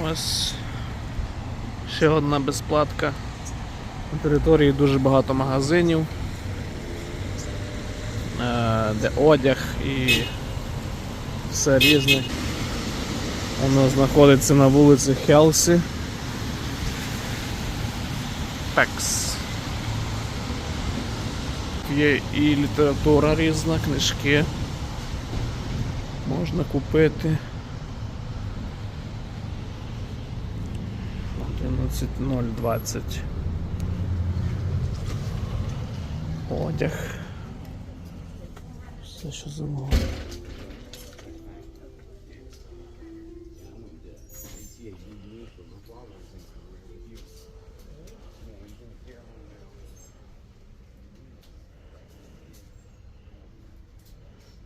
Ось ще одна безплатка. На території дуже багато магазинів, е, де одяг і все різне. Воно знаходиться на вулиці Хелсі. Пекс. Є і література різна, книжки. Можна купити. 11.020. Одяг. Все, що замовити.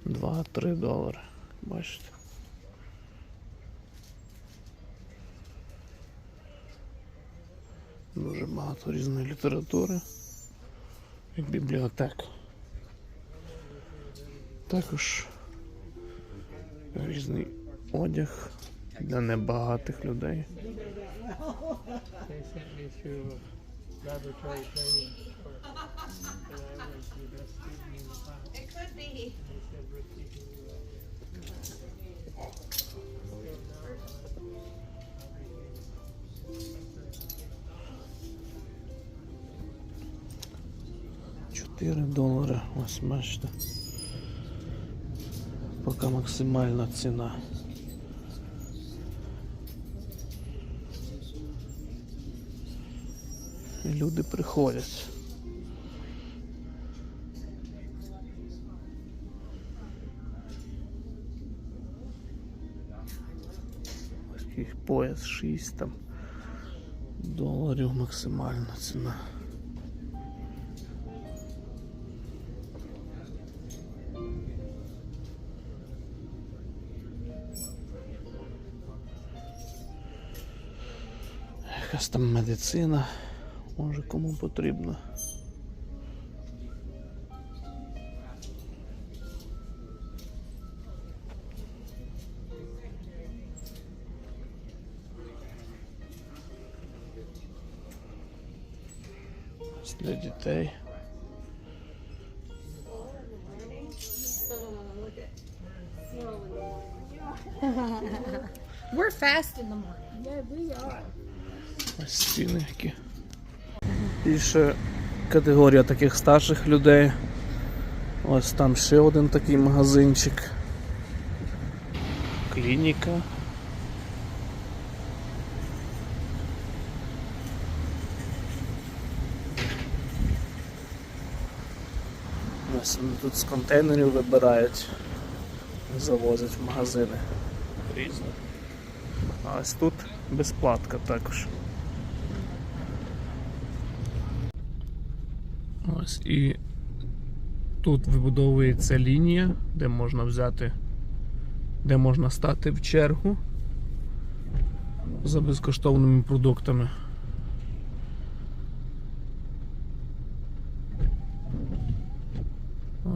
Два-три долари. Бачите. Багато різної літератури. Як бібліотека. Також різний одяг для небагатих людей. They sent 4 долари. Ось бачите. Поки максимальна ціна. І люди приходять. Ось їх пояс 6 там доларів максимальна ціна. Якась там медицина, може кому потрібно. Для дітей. We're fast in the morning. Yeah, we are. Ось стіни які. Більше категорія таких старших людей. Ось там ще один такий магазинчик. Клініка. Ось вони тут з контейнерів вибирають, завозять в магазини. Різно. А ось тут безплатка також. Ось і тут вибудовується лінія, де можна взяти, де можна стати в чергу за безкоштовними продуктами.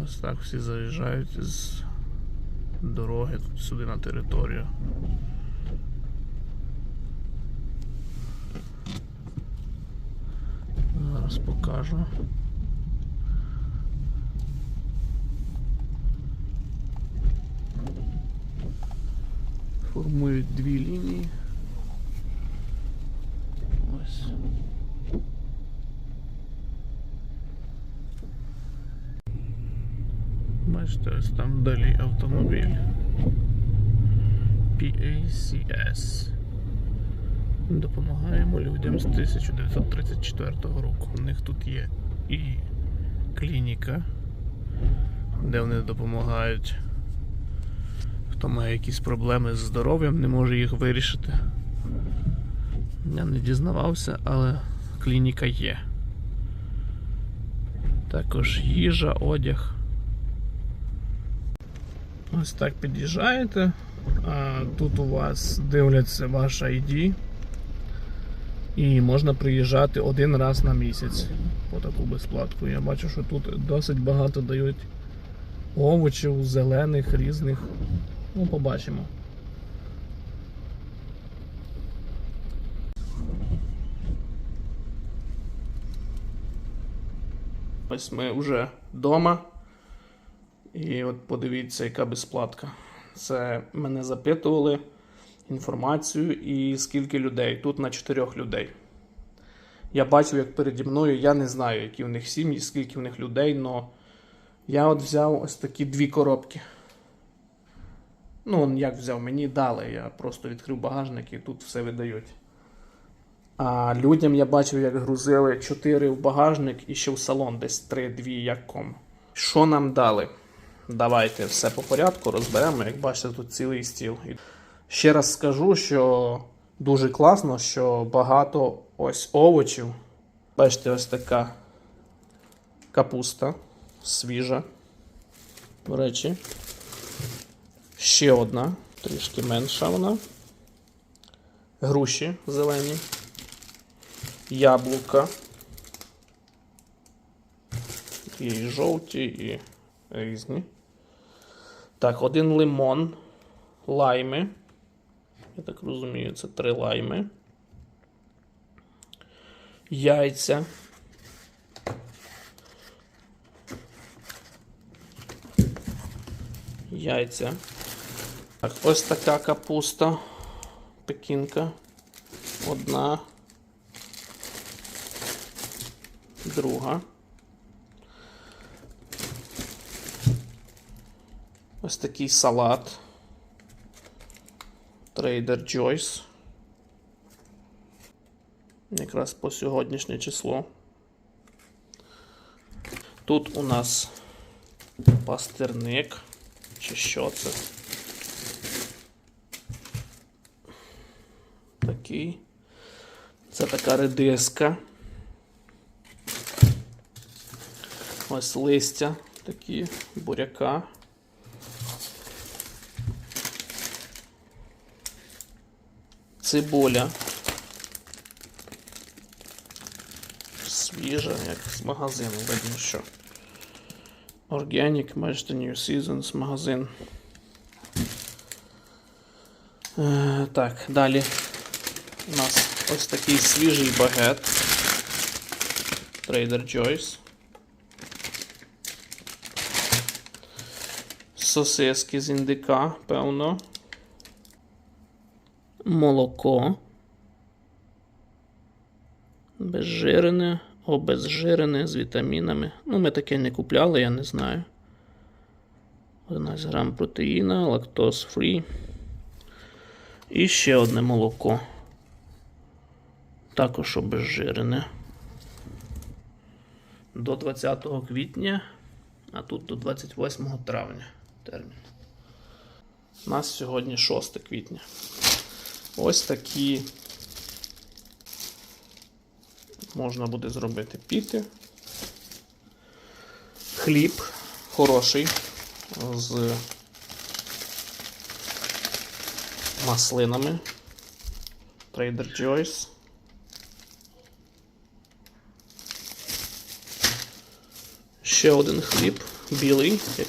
Ось так всі заїжджають з дороги сюди на територію. Зараз покажу. Формують дві лінії. Ось. Бачите, ось там вдалі автомобіль. PACS. Допомагаємо людям з 1934 року. У них тут є і клініка, де вони допомагають. Хто має якісь проблеми з здоров'ям, не може їх вирішити. Я не дізнавався, але клініка є. Також їжа, одяг. Ось так під'їжджаєте. А тут у вас дивляться ваш ID. І можна приїжджати один раз на місяць по таку безплатку. Я бачу, що тут досить багато дають овочів, зелених, різних. Ну, побачимо. Ось ми вже вдома. І от подивіться, яка безплатка. Це мене запитували інформацію і скільки людей. Тут на чотирьох людей. Я бачив, як переді мною, я не знаю, які в них сім'ї, скільки в них людей, але я от взяв ось такі дві коробки. Ну, як взяв, мені дали. Я просто відкрив багажник і тут все видають. А людям я бачив, як грузили 4 в багажник і ще в салон, десь 3-2, як кому. Що нам дали? Давайте все по порядку розберемо. Як бачите, тут цілий стіл. Ще раз скажу, що дуже класно, що багато ось овочів. Бачите, ось така капуста свіжа. До речі. Ще одна, трішки менша вона. Груші зелені. Яблука. І жовті, і різні. Так, один лимон, лайми. Я так розумію, це три лайми. Яйця. Яйця. Так, ось така капуста. Пекінка. Одна. Друга. Ось такий салат. Trader Joyce. Якраз по сьогоднішнє число. Тут у нас пастерник. Чи що це? Такий. Це така редиска. Ось листя такі, буряка. Цибуля. Свіжа, як з магазину, видно, що. Organic, бачите, New Seasons магазин. Е, так, далі у нас ось такий свіжий багет. Trader Joyce. Сосиски з індика, певно. Молоко. Безжирене, обезжирене з вітамінами. Ну, ми таке не купляли, я не знаю. 11 грам протеїна, лактоз фрі. І ще одне молоко. Також обезжирене. До 20 квітня, а тут до 28 травня термін. У нас сьогодні 6 квітня. Ось такі можна буде зробити піти. Хліб хороший з маслинами. Trader Joyce. Ще один хліб білий, як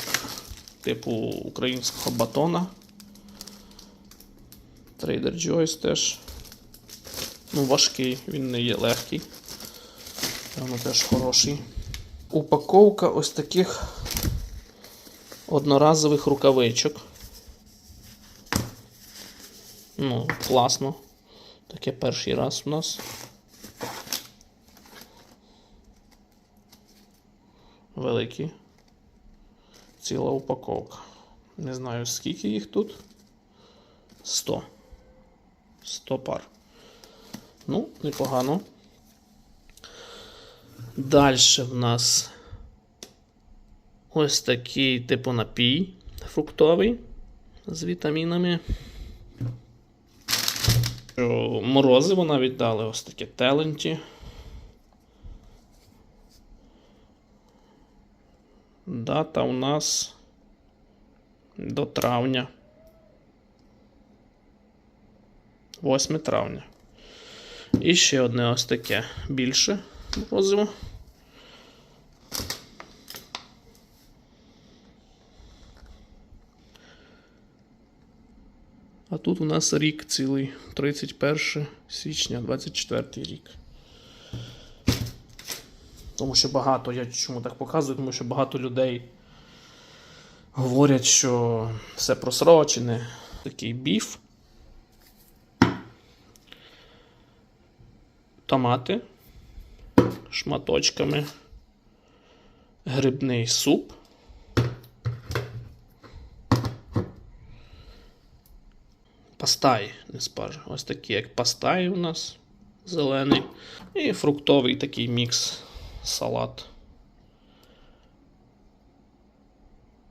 типу українського батона. Trader Joyce теж. Ну, важкий, він не є легкий. Воно теж хороший. Упаковка ось таких одноразових рукавичок. Ну, класно. Таке перший раз у нас. Великі. Ціла упаковка. Не знаю, скільки їх тут. 100. 100 пар. Ну, непогано. Далі в нас ось такий типу напій фруктовий з вітамінами. Морозиво навіть дали ось таке теленті. Дата у нас до травня. 8 травня. І ще одне ось таке більше морозиво. А тут у нас рік цілий, 31 січня, 24 рік. Тому що багато, я чому так показую, тому що багато людей говорять, що все просрочене. Такий біф. Томати шматочками. Грибний суп. Пастай, не спаж. Ось такий, як пастай у нас зелений. І фруктовий такий мікс салат.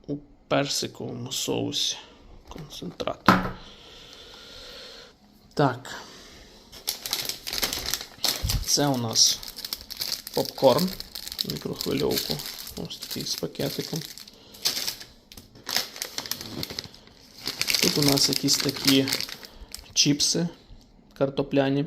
У персиковому соусі. Концентрат. Так. Це у нас попкорн. Мікрохвильовку. Ось такий з пакетиком. Тут у нас якісь такі чіпси картопляні.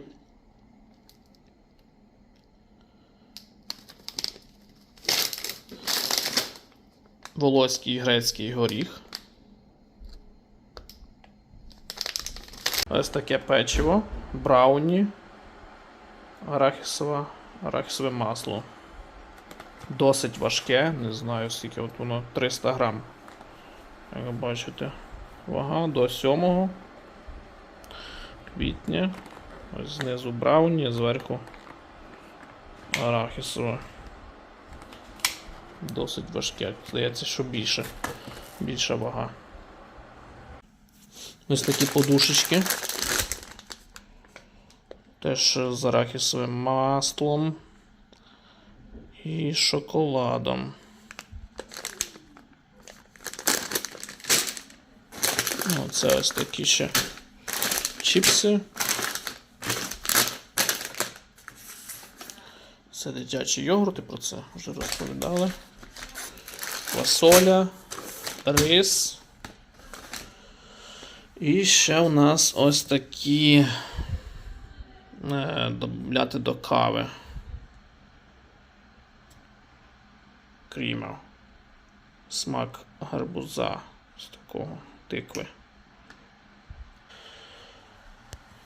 Волоський грецький горіх. Ось таке печиво, брауні, арахісова, арахісове масло. Досить важке, не знаю скільки от воно 300 грам. Як ви бачите, вага до 7 квітня. Ось знизу брауні, зверху арахісове. Досить важке. Здається, що більше. Більша вага. Ось такі подушечки. Теж з арахісовим маслом і шоколадом. Ну, це ось такі ще чіпси. Це дитячі йогурти, про це вже розповідали. Фасоля, рис. І ще у нас ось такі е, додати до кави. Кріма. Смак гарбуза з такого тикви.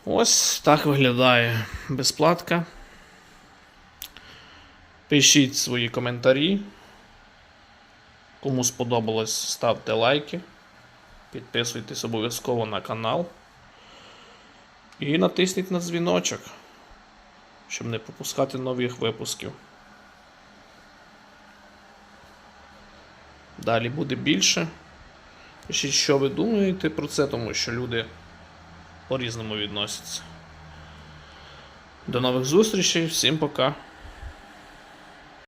Ось так виглядає безплатка. Пишіть свої коментарі. Кому сподобалось, ставте лайки. Підписуйтесь обов'язково на канал. І натисніть на дзвіночок, щоб не пропускати нових випусків. Далі буде більше. Пишіть, що ви думаєте про це, тому що люди по-різному відносяться. До нових зустрічей, всім пока!